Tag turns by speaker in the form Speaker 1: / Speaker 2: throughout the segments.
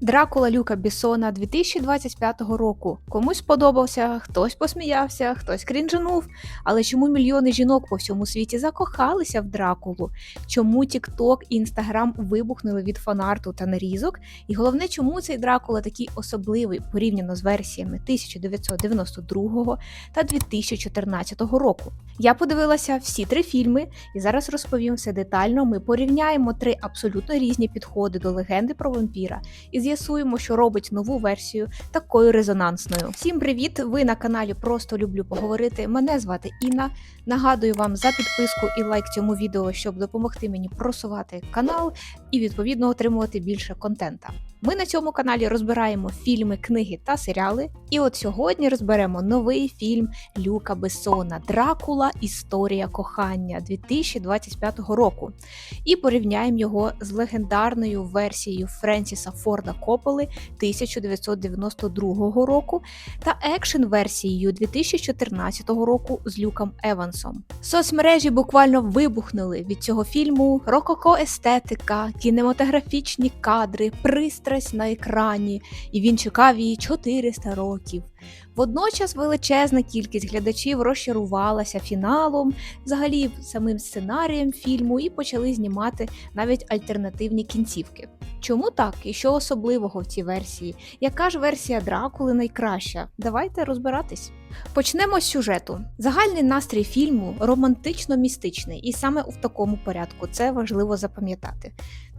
Speaker 1: Дракула Люка Бісона 2025 року. Комусь сподобався, хтось посміявся, хтось крінжанув. Але чому мільйони жінок по всьому світі закохалися в Дракулу? Чому TikTok і Instagram вибухнули від фанарту та нарізок? І головне, чому цей Дракула такий особливий порівняно з версіями 1992 та 2014 року? Я подивилася всі три фільми і зараз розповім все детально. Ми порівняємо три абсолютно різні підходи до легенди про вампіра і з'ясуємо, що робить нову версію такою резонансною. Всім привіт! Ви на каналі Просто люблю поговорити. Мене звати Інна. Нагадую вам за підписку і лайк цьому відео, щоб допомогти мені просувати канал і відповідно отримувати більше контента. Ми на цьому каналі розбираємо фільми, книги та серіали. І от сьогодні розберемо новий фільм Люка Бессона Дракула Історія кохання 2025 року. І порівняємо його з легендарною версією Френсіса Форда Копполи 1992 року та екшн-версією 2014 року з Люком Евансом. Соцмережі буквально вибухнули від цього фільму рококо естетика, кінематографічні кадри, пристрасть на екрані, і він чекав її 400 років. Водночас величезна кількість глядачів розчарувалася фіналом, взагалі самим сценарієм фільму, і почали знімати навіть альтернативні кінцівки. Чому так і що особливого в цій версії? Яка ж версія Дракули найкраща? Давайте розбиратись. Почнемо з сюжету. Загальний настрій фільму романтично-містичний, і саме в такому порядку це важливо запам'ятати.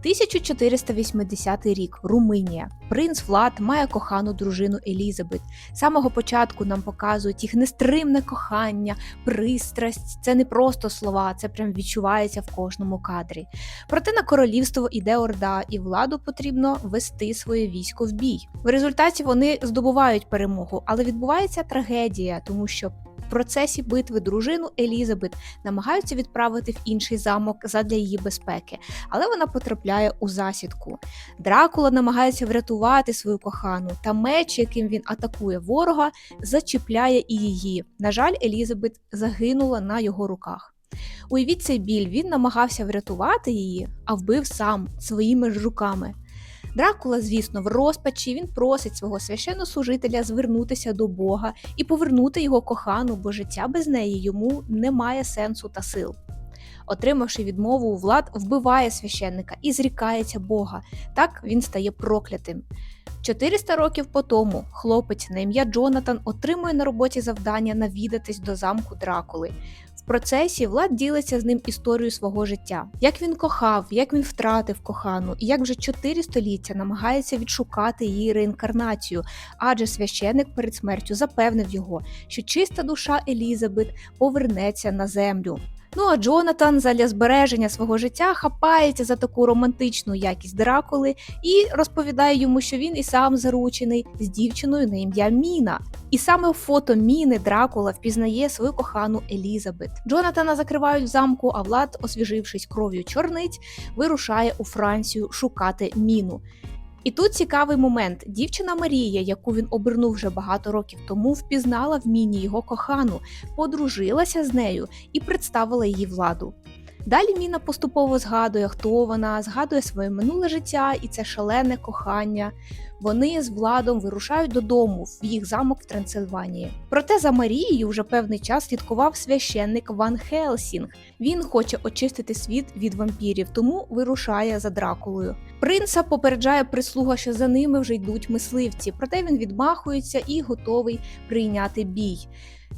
Speaker 1: 1480 рік, Румунія. Принц Влад має кохану дружину Елізабет. З самого початку нам показують їх нестримне кохання, пристрасть. Це не просто слова, це прям відчувається в кожному кадрі. Проте на королівство іде орда, і владу потрібно вести своє військо в бій. В результаті вони здобувають перемогу, але відбувається трагедія, тому що в процесі битви дружину Елізабет намагаються відправити в інший замок задля її безпеки, але вона потрапляє у засідку. Дракула намагається врятувати свою кохану, та меч, яким він атакує ворога, зачіпляє і її. На жаль, Елізабет загинула на його руках. Уявіть цей біль, він намагався врятувати її, а вбив сам своїми ж руками. Дракула, звісно, в розпачі він просить свого священнослужителя звернутися до Бога і повернути його кохану, бо життя без неї йому не має сенсу та сил. Отримавши відмову, Влад вбиває священника і зрікається Бога. Так він стає проклятим. 400 років по тому хлопець на ім'я Джонатан отримує на роботі завдання навідатись до замку Дракули. Процесі Влад ділиться з ним історією свого життя, як він кохав, як він втратив кохану, і як вже чотири століття намагається відшукати її реінкарнацію, адже священик перед смертю запевнив його, що чиста душа Елізабет повернеться на землю. Ну а Джонатан задля збереження свого життя хапається за таку романтичну якість Дракули і розповідає йому, що він і сам заручений з дівчиною на ім'я Міна. І саме фото Міни Дракула впізнає свою кохану Елізабет. Джонатана закривають в замку, а Влад, освіжившись кров'ю чорниць, вирушає у Францію шукати міну. І тут цікавий момент: дівчина Марія, яку він обернув вже багато років тому, впізнала в міні його кохану, подружилася з нею і представила її владу. Далі Міна поступово згадує, хто вона, згадує своє минуле життя і це шалене кохання. Вони з владом вирушають додому в їх замок в Трансильванії. Проте за Марією вже певний час слідкував священник Ван Хелсінг. Він хоче очистити світ від вампірів, тому вирушає за Дракулою. Принца попереджає прислуга, що за ними вже йдуть мисливці, проте він відмахується і готовий прийняти бій.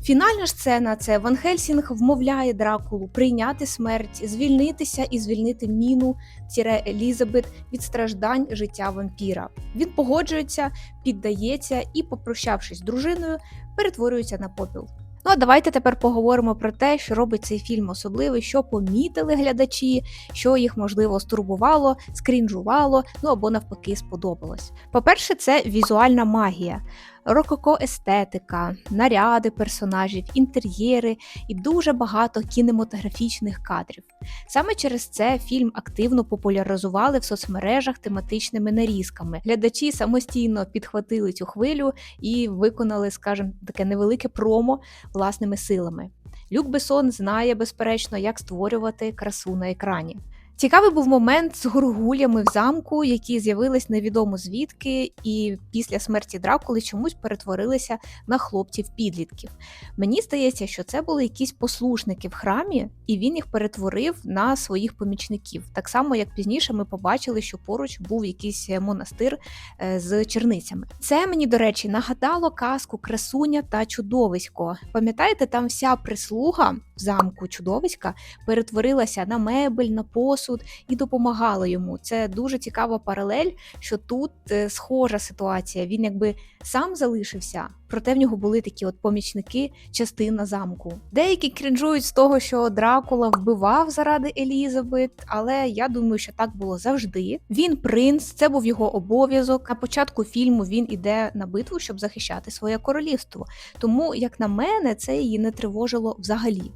Speaker 1: Фінальна ж сцена це Ван Хельсінг вмовляє Дракулу прийняти смерть, звільнитися і звільнити міну тіре Елізабет від страждань життя вампіра. Він погоджується, піддається і, попрощавшись з дружиною, перетворюється на попіл. Ну а давайте тепер поговоримо про те, що робить цей фільм особливий, що помітили глядачі, що їх можливо стурбувало, скрінжувало, ну або навпаки сподобалось. По-перше, це візуальна магія, рококо естетика, наряди персонажів, інтер'єри і дуже багато кінематографічних кадрів. Саме через це фільм активно популяризували в соцмережах тематичними нарізками. Глядачі самостійно підхватили цю хвилю і виконали, скажімо, таке невелике промо власними силами. Люк Бесон знає безперечно, як створювати красу на екрані. Цікавий був момент з горгулями в замку, які з'явились невідомо звідки, і після смерті Дракули чомусь перетворилися на хлопців-підлітків. Мені здається, що це були якісь послушники в храмі, і він їх перетворив на своїх помічників. Так само, як пізніше ми побачили, що поруч був якийсь монастир е, з черницями. Це мені, до речі, нагадало казку Красуня та чудовисько. Пам'ятаєте, там вся прислуга в замку чудовиська перетворилася на мебель, на посуд і допомагала йому. Це дуже цікава паралель, що тут е, схожа ситуація. Він якби сам залишився, проте в нього були такі от помічники, частина замку. Деякі крінжують з того, що Дракула вбивав заради Елізабет, але я думаю, що так було завжди. Він принц, це був його обов'язок. На початку фільму він іде на битву, щоб захищати своє королівство. Тому, як на мене, це її не тривожило взагалі.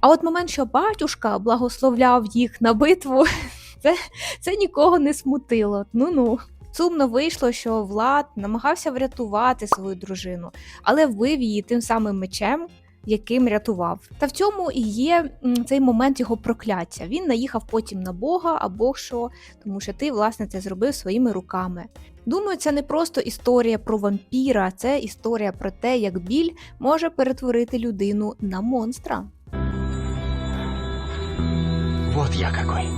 Speaker 1: А от момент, що батюшка благословляв їх на битву, це, це нікого не смутило. Ну ну. Сумно вийшло, що Влад намагався врятувати свою дружину, але вбив її тим самим мечем, яким рятував. Та в цьому і є цей момент його прокляття. Він наїхав потім на Бога або що, тому що ти, власне, це зробив своїми руками. Думаю, це не просто історія про вампіра, це історія про те, як біль може перетворити людину на монстра.
Speaker 2: Вот я какой.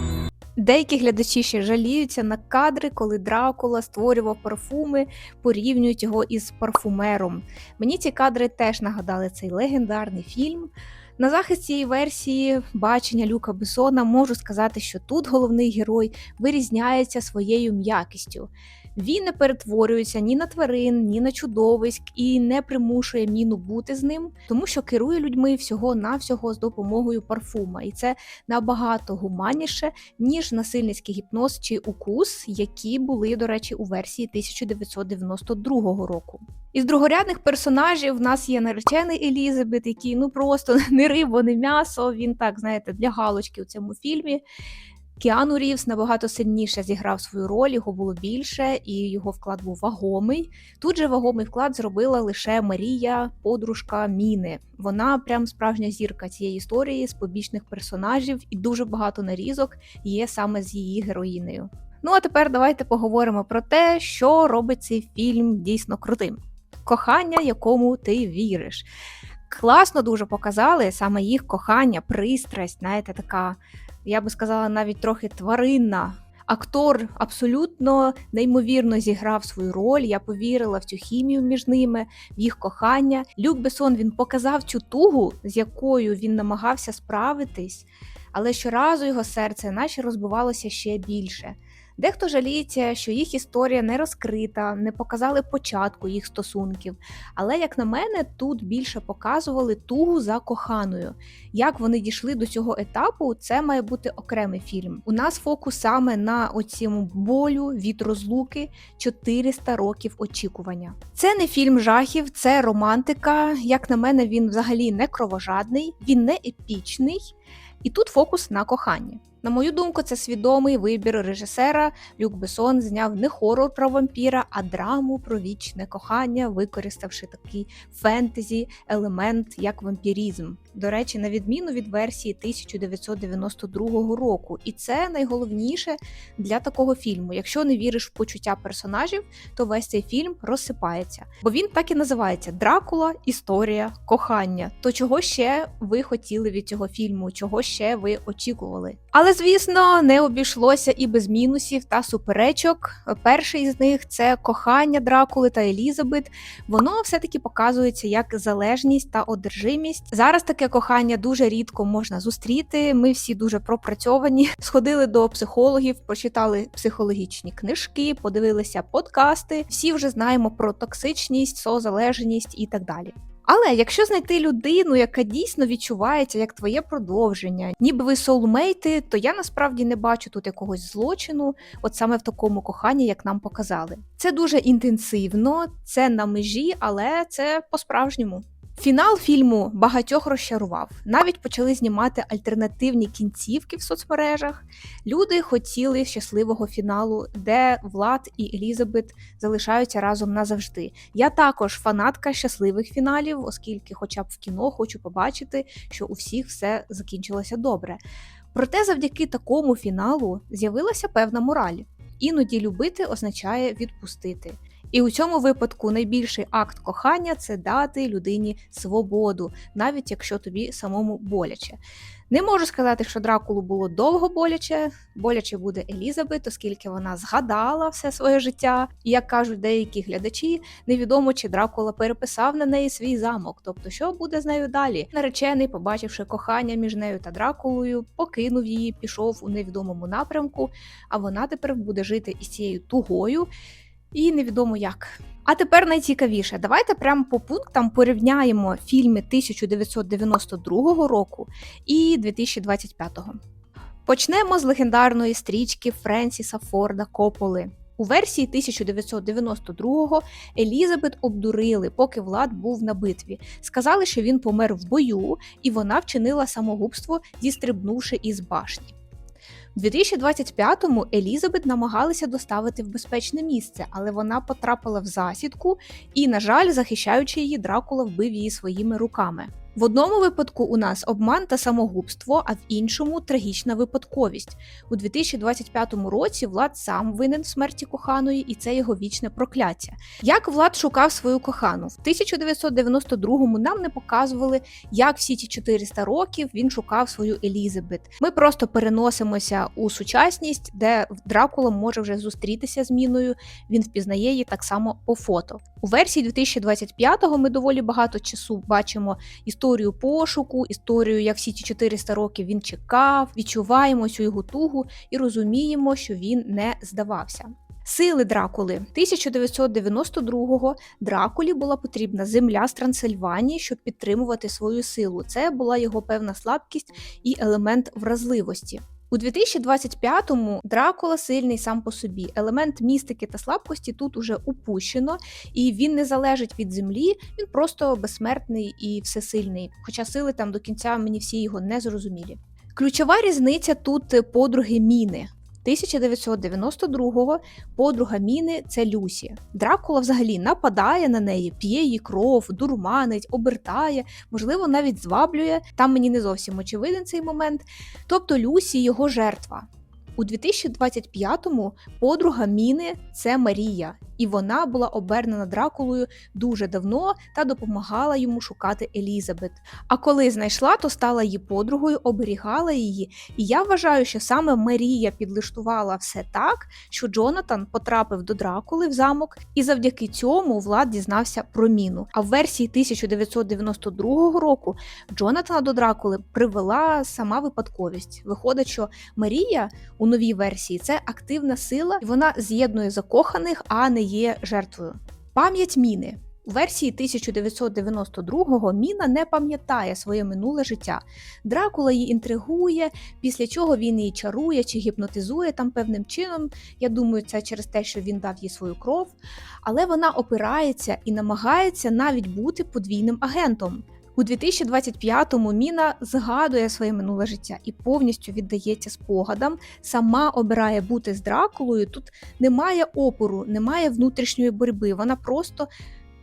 Speaker 1: Деякі глядачі ще жаліються на кадри, коли Дракула створював парфуми, порівнюють його із парфумером. Мені ці кадри теж нагадали цей легендарний фільм. На захист цієї версії бачення Люка Бесона можу сказати, що тут головний герой вирізняється своєю м'якістю. Він не перетворюється ні на тварин, ні на чудовиськ і не примушує міну бути з ним, тому що керує людьми всього-навсього з допомогою парфума, і це набагато гуманніше, ніж насильницький гіпноз чи укус, які були, до речі, у версії 1992 року. Із другорядних персонажів в нас є наречений Елізабет, який ну просто не риба, не м'ясо. Він так знаєте для галочки у цьому фільмі. Кіану Рівс набагато сильніше зіграв свою роль, його було більше, і його вклад був вагомий. Тут же вагомий вклад зробила лише Марія, подружка Міни. Вона прям справжня зірка цієї історії з побічних персонажів, і дуже багато нарізок є саме з її героїнею. Ну а тепер давайте поговоримо про те, що робить цей фільм дійсно крутим. Кохання, якому ти віриш. Класно дуже показали саме їх кохання, пристрасть, знаєте, така я би сказала, навіть трохи тваринна. Актор абсолютно неймовірно зіграв свою роль. Я повірила в цю хімію між ними, в їх кохання. Люк Бесон він показав цю тугу, з якою він намагався справитись, але щоразу його серце наче розбивалося ще більше. Дехто жаліється, що їх історія не розкрита, не показали початку їх стосунків. Але, як на мене, тут більше показували тугу за коханою. Як вони дійшли до цього етапу, це має бути окремий фільм. У нас фокус саме на оцьому болю від розлуки 400 років очікування. Це не фільм жахів, це романтика. Як на мене, він взагалі не кровожадний, він не епічний. І тут фокус на коханні. На мою думку, це свідомий вибір режисера. Люк Бесон зняв не хорор про вампіра, а драму про вічне кохання, використавши такий фентезі елемент, як вампірізм. До речі, на відміну від версії 1992 року. І це найголовніше для такого фільму. Якщо не віриш в почуття персонажів, то весь цей фільм розсипається. Бо він так і називається Дракула, історія кохання. То чого ще ви хотіли від цього фільму? Чого ще ви очікували? Але звісно, не обійшлося і без мінусів та суперечок. Перший з них це кохання Дракули та Елізабет. Воно все-таки показується як залежність та одержимість. Зараз таке кохання дуже рідко можна зустріти. Ми всі дуже пропрацьовані. Сходили до психологів, прочитали психологічні книжки, подивилися подкасти. Всі вже знаємо про токсичність, созалежність і так далі. Але якщо знайти людину, яка дійсно відчувається як твоє продовження, ніби ви соулмейти, то я насправді не бачу тут якогось злочину, от саме в такому коханні, як нам показали. Це дуже інтенсивно, це на межі, але це по-справжньому. Фінал фільму багатьох розчарував. Навіть почали знімати альтернативні кінцівки в соцмережах. Люди хотіли щасливого фіналу, де Влад і Елізабет залишаються разом назавжди. Я також фанатка щасливих фіналів, оскільки, хоча б в кіно, хочу побачити, що у всіх все закінчилося добре. Проте завдяки такому фіналу з'явилася певна мораль. Іноді любити означає відпустити. І у цьому випадку найбільший акт кохання це дати людині свободу, навіть якщо тобі самому боляче. Не можу сказати, що Дракулу було довго боляче. Боляче буде Елізабет, оскільки вона згадала все своє життя. І як кажуть деякі глядачі, невідомо чи Дракула переписав на неї свій замок. Тобто, що буде з нею далі? Наречений, побачивши кохання між нею та Дракулою, покинув її, пішов у невідомому напрямку. А вона тепер буде жити із цією тугою, і невідомо як. А тепер найцікавіше, давайте прямо по пунктам порівняємо фільми 1992 року і 2025-го. Почнемо з легендарної стрічки Френсіса Форда Кополи. У версії 1992-го Елізабет обдурили, поки Влад був на битві. Сказали, що він помер в бою, і вона вчинила самогубство, зістрибнувши із башні. У 2025-му Елізабет намагалися доставити в безпечне місце, але вона потрапила в засідку і, на жаль, захищаючи її, Дракула вбив її своїми руками. В одному випадку у нас обман та самогубство, а в іншому трагічна випадковість. У 2025 році Влад сам винен в смерті коханої, і це його вічне прокляття. Як Влад шукав свою кохану? В 1992-му нам не показували, як всі ті 400 років він шукав свою Елізабет. Ми просто переносимося у сучасність, де Дракула може вже зустрітися з Міною. Він впізнає її так само по фото. У версії 2025-го ми доволі багато часу бачимо історію пошуку, історію, як всі ці 400 років він чекав, відчуваємо цю його тугу і розуміємо, що він не здавався. Сили Дракули 1992-го Дракулі була потрібна земля з Трансильванії, щоб підтримувати свою силу. Це була його певна слабкість і елемент вразливості. У 2025-му Дракула сильний сам по собі. Елемент містики та слабкості тут уже упущено, і він не залежить від землі, він просто безсмертний і всесильний. Хоча сили там до кінця мені всі його не зрозумілі. Ключова різниця тут подруги Міни. 1992-го подруга Міни це Люсі. Дракула взагалі нападає на неї, п'є її кров, дурманить, обертає, можливо, навіть зваблює. Там мені не зовсім очевиден цей момент. Тобто Люсі його жертва. У 2025-му подруга Міни це Марія, і вона була обернена Дракулою дуже давно та допомагала йому шукати Елізабет. А коли знайшла, то стала її подругою, оберігала її. І я вважаю, що саме Марія підлаштувала все так, що Джонатан потрапив до Дракули в замок, і завдяки цьому Влад дізнався про міну. А в версії 1992 року Джонатана до Дракули привела сама випадковість. Виходить, що Марія у новій версії це активна сила, і вона з'єднує закоханих, а не є жертвою. Пам'ять міни. У версії 1992-го Міна не пам'ятає своє минуле життя. Дракула її інтригує, після чого він її чарує чи гіпнотизує там певним чином. Я думаю, це через те, що він дав їй свою кров. Але вона опирається і намагається навіть бути подвійним агентом. У 2025-му Міна згадує своє минуле життя і повністю віддається спогадам. Сама обирає бути з Дракулою. Тут немає опору, немає внутрішньої боротьби. Вона просто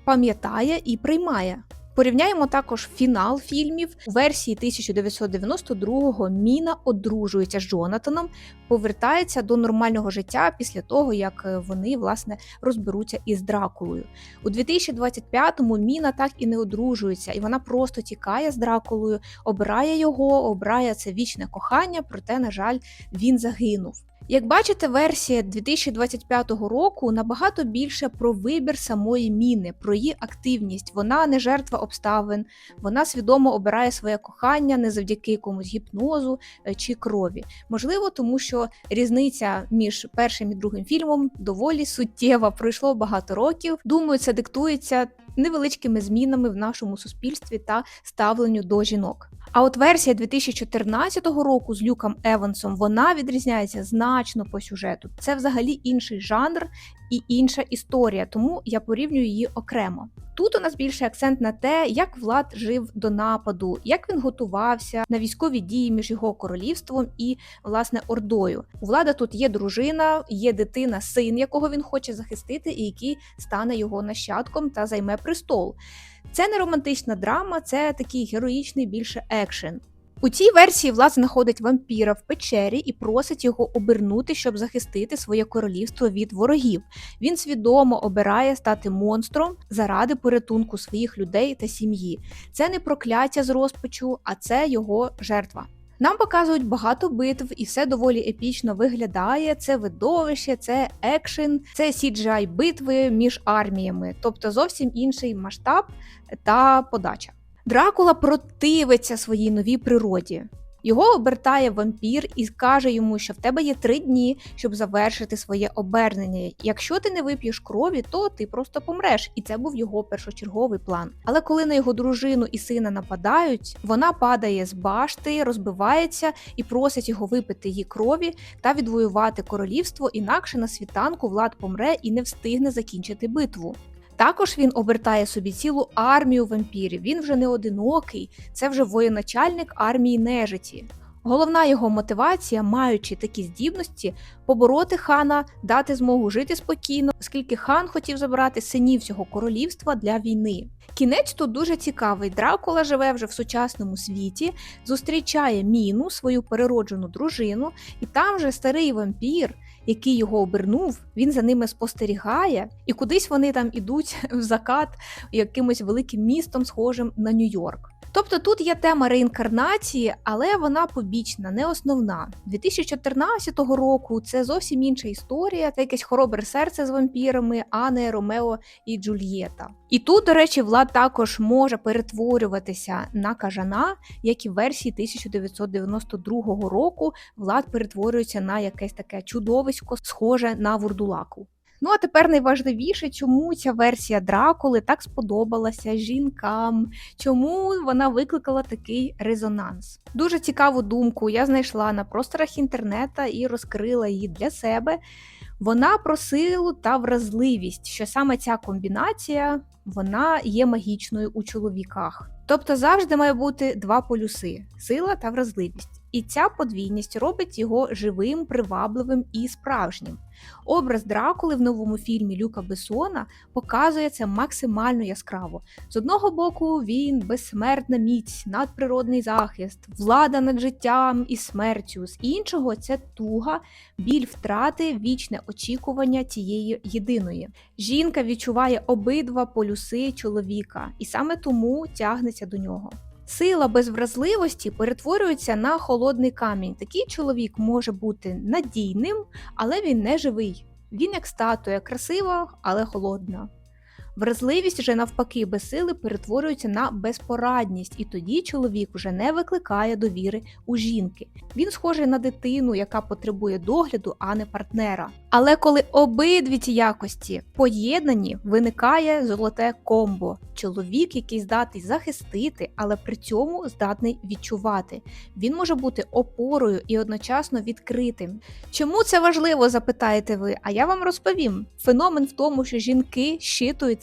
Speaker 1: пам'ятає і приймає. Порівняємо також фінал фільмів. У версії 1992-го Міна одружується з Джонатаном, повертається до нормального життя після того, як е, вони власне розберуться із Дракулою. У 2025-му Міна так і не одружується, і вона просто тікає з Дракулою, обирає його, обирає це вічне кохання, проте, на жаль, він загинув. Як бачите, версія 2025 року набагато більше про вибір самої міни, про її активність. Вона не жертва обставин, вона свідомо обирає своє кохання не завдяки якомусь гіпнозу е, чи крові. Можливо, тому що різниця між першим і другим фільмом доволі суттєва. Пройшло багато років. Думаю, це диктується невеличкими змінами в нашому суспільстві та ставленню до жінок. А от версія 2014 року з Люком Евансом вона відрізняється значно по сюжету. Це взагалі інший жанр і інша історія, тому я порівнюю її окремо. Тут у нас більше акцент на те, як Влад жив до нападу, як він готувався на військові дії між його королівством і власне ордою. У влада тут є дружина, є дитина, син, якого він хоче захистити, і який стане його нащадком та займе престол. Це не романтична драма, це такий героїчний більше екшен. У цій версії Влад знаходить вампіра в печері і просить його обернути, щоб захистити своє королівство від ворогів. Він свідомо обирає стати монстром заради порятунку своїх людей та сім'ї. Це не прокляття з розпачу, а це його жертва. Нам показують багато битв, і все доволі епічно виглядає. Це видовище, це екшен, це cgi битви між арміями, тобто зовсім інший масштаб та подача. Дракула противиться своїй новій природі. Його обертає вампір і каже йому, що в тебе є три дні, щоб завершити своє обернення. Якщо ти не вип'єш крові, то ти просто помреш. І це був його першочерговий план. Але коли на його дружину і сина нападають, вона падає з башти, розбивається і просить його випити її крові та відвоювати королівство, інакше на світанку влад помре і не встигне закінчити битву. Також він обертає собі цілу армію вампірів. Він вже не одинокий, це вже воєначальник армії нежиті. Головна його мотивація, маючи такі здібності, побороти хана, дати змогу жити спокійно, оскільки хан хотів забрати синів цього королівства для війни. Кінець тут дуже цікавий. Дракула живе вже в сучасному світі, зустрічає міну, свою перероджену дружину, і там же старий вампір, який його обернув, він за ними спостерігає, і кудись вони там ідуть в закат якимось великим містом, схожим на Нью-Йорк. Тобто тут є тема реінкарнації, але вона побічна, не основна. 2014 року це зовсім інша історія, це якесь хоробре серце з вампірами, а не Ромео і Джульєта. І тут, до речі, Влад також може перетворюватися на кажана, як і в версії 1992 року Влад перетворюється на якесь таке чудовисько, схоже на вурдулаку. Ну а тепер найважливіше, чому ця версія Дракули так сподобалася жінкам, чому вона викликала такий резонанс. Дуже цікаву думку я знайшла на просторах інтернета і розкрила її для себе. Вона про силу та вразливість, що саме ця комбінація вона є магічною у чоловіках. Тобто завжди має бути два полюси сила та вразливість. І ця подвійність робить його живим, привабливим і справжнім. Образ Дракули в новому фільмі Люка Бесона показує це максимально яскраво. З одного боку, він безсмертна міць, надприродний захист, влада над життям і смертю. З іншого, це туга, біль втрати, вічне очікування тієї єдиної. Жінка відчуває обидва полюси чоловіка, і саме тому тягнеться до нього. Сила без вразливості перетворюється на холодний камінь. Такий чоловік може бути надійним, але він не живий. Він як статуя, красива, але холодна. Вразливість же навпаки без сили перетворюється на безпорадність, і тоді чоловік вже не викликає довіри у жінки. Він схожий на дитину, яка потребує догляду, а не партнера. Але коли обидві ці якості поєднані, виникає золоте комбо. Чоловік, який здатний захистити, але при цьому здатний відчувати. Він може бути опорою і одночасно відкритим. Чому це важливо, запитаєте ви? А я вам розповім. Феномен в тому, що жінки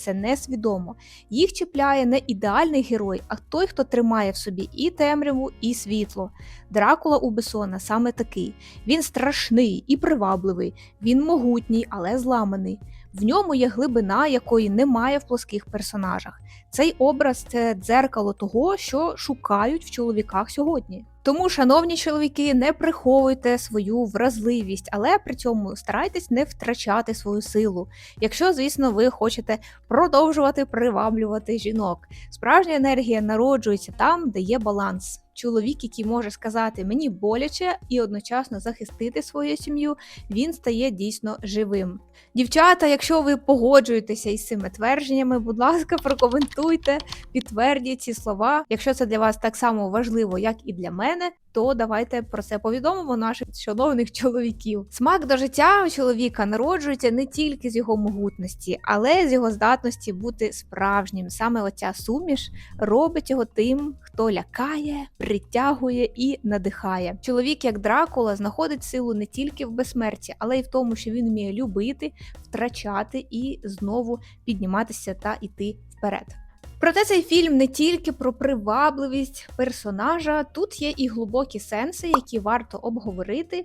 Speaker 1: щитуються несвідомо. Їх чіпляє не ідеальний герой, а той, хто тримає в собі і темряву, і світло. Дракула у Бесона саме такий. Він страшний і привабливий, він могутній, але зламаний. В ньому є глибина, якої немає в плоских персонажах. Цей образ це дзеркало того, що шукають в чоловіках сьогодні. Тому, шановні чоловіки, не приховуйте свою вразливість, але при цьому старайтесь не втрачати свою силу. Якщо, звісно, ви хочете продовжувати приваблювати жінок. Справжня енергія народжується там, де є баланс. Чоловік, який може сказати мені боляче і одночасно захистити свою сім'ю, він стає дійсно живим. Дівчата, якщо ви погоджуєтеся із цими твердженнями, будь ласка, прокоментуйте, підтвердіть ці слова. Якщо це для вас так само важливо, як і для мене, то давайте про це повідомимо наших шановних чоловіків. Смак до життя у чоловіка народжується не тільки з його могутності, але з його здатності бути справжнім. Саме оця суміш робить його тим, хто лякає, притягує і надихає. Чоловік, як Дракула, знаходить силу не тільки в безсмерті, але й в тому, що він вміє любити, втрачати і знову підніматися та йти вперед. Проте цей фільм не тільки про привабливість персонажа, тут є і глибокі сенси, які варто обговорити.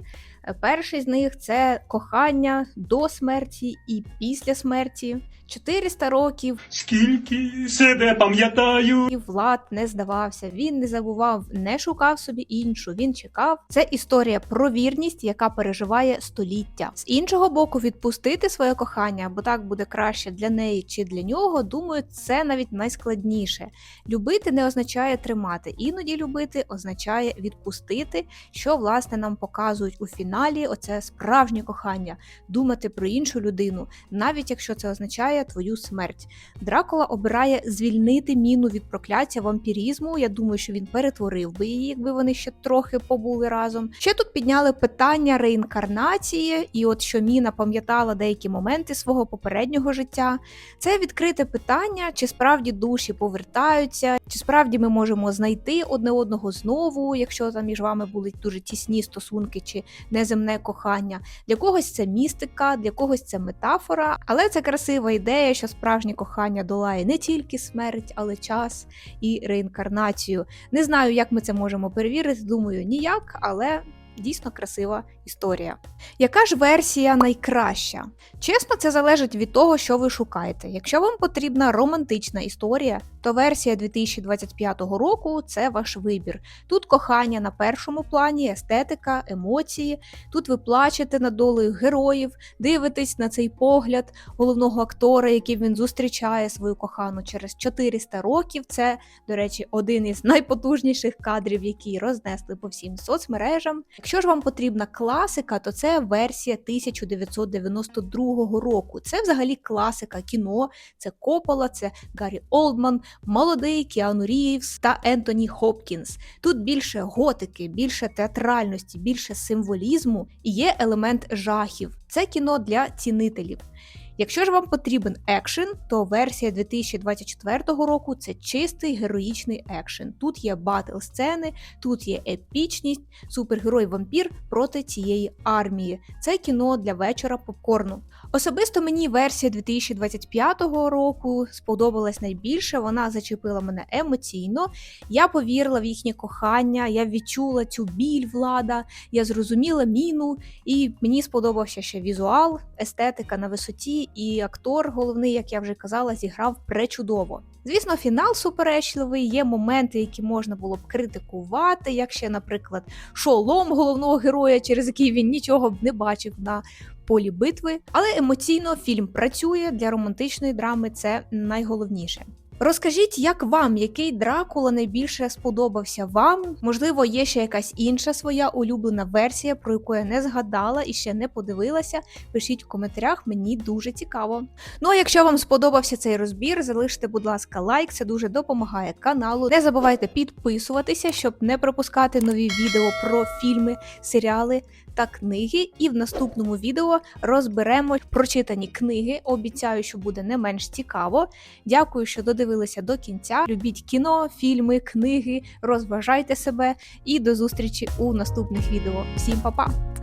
Speaker 1: Перший з них це кохання до смерті і після смерті. 400 років
Speaker 2: Скільки себе пам'ятаю.
Speaker 1: і Влад не здавався, він не забував, не шукав собі іншу. Він чекав. Це історія про вірність, яка переживає століття. З іншого боку, відпустити своє кохання, бо так буде краще для неї чи для нього. Думаю, це навіть найскладніше. Любити не означає тримати. Іноді любити означає відпустити, що власне нам показують у фіналі. Оце справжнє кохання, думати про іншу людину, навіть якщо це означає твою смерть. Дракула обирає звільнити міну від прокляття вампірізму. Я думаю, що він перетворив би її, якби вони ще трохи побули разом. Ще тут підняли питання реінкарнації, і от що Міна пам'ятала деякі моменти свого попереднього життя. Це відкрите питання, чи справді душі повертаються, чи справді ми можемо знайти одне одного знову, якщо там між вами були дуже тісні стосунки чи неземне кохання. Для когось це містика, для когось це метафора, але це красива ідея, що справжнє кохання долає не тільки смерть, але час і реінкарнацію. Не знаю, як ми це можемо перевірити. Думаю, ніяк, але дійсно красива історія. Яка ж версія найкраща? Чесно, це залежить від того, що ви шукаєте. Якщо вам потрібна романтична історія, то версія 2025 року це ваш вибір. Тут кохання на першому плані, естетика, емоції. Тут ви плачете над долею героїв, дивитесь на цей погляд головного актора, який він зустрічає свою кохану через 400 років. Це, до речі, один із найпотужніших кадрів, які рознесли по всім соцмережам. Якщо ж вам потрібна класика, то це версія 1992 року. Це взагалі класика кіно. Це Копола, це Гаррі Олдман, молодий Кіану Рівс та Ентоні Хопкінс. Тут більше готики, більше театральності, більше символізму і є елемент жахів. Це кіно для цінителів. Якщо ж вам потрібен екшен, то версія 2024 року це чистий героїчний екшен. Тут є батл сцени, тут є епічність, супергерой-вампір проти цієї армії. Це кіно для вечора попкорну. Особисто мені версія 2025 року сподобалась найбільше. Вона зачепила мене емоційно. Я повірила в їхнє кохання, я відчула цю біль влада, я зрозуміла міну, і мені сподобався ще візуал, естетика на висоті, і актор головний, як я вже казала, зіграв пречудово. Звісно, фінал суперечливий, є моменти, які можна було б критикувати, як ще, наприклад, шолом головного героя, через який він нічого б не бачив на полі битви. Але емоційно фільм працює для романтичної драми. Це найголовніше. Розкажіть, як вам, який Дракула найбільше сподобався вам? Можливо, є ще якась інша своя улюблена версія, про яку я не згадала і ще не подивилася. Пишіть в коментарях, мені дуже цікаво. Ну а якщо вам сподобався цей розбір, залиште, будь ласка, лайк, це дуже допомагає каналу. Не забувайте підписуватися, щоб не пропускати нові відео про фільми, серіали та книги. І в наступному відео розберемо прочитані книги. Обіцяю, що буде не менш цікаво. Дякую, що додивилися до кінця. Любіть кіно, фільми, книги, розважайте себе і до зустрічі у наступних відео. Всім па-па!